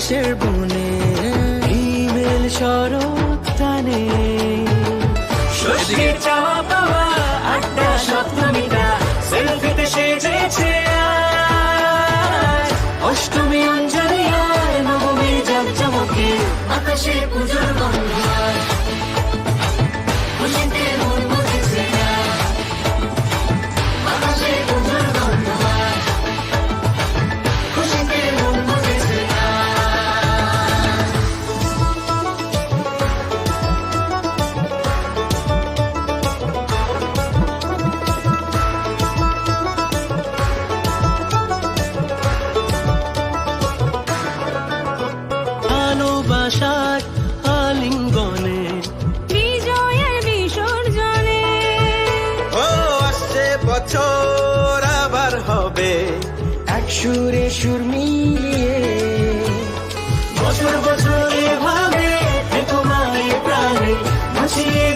আকাশের বনে ইমেল শরৎ টানে। ষষ্ঠীর বছর আবার হবে। এক সুরে সুর মিলিয়ে বছর বছরে ভাবে তোমার প্রাণে ভাসিয়ে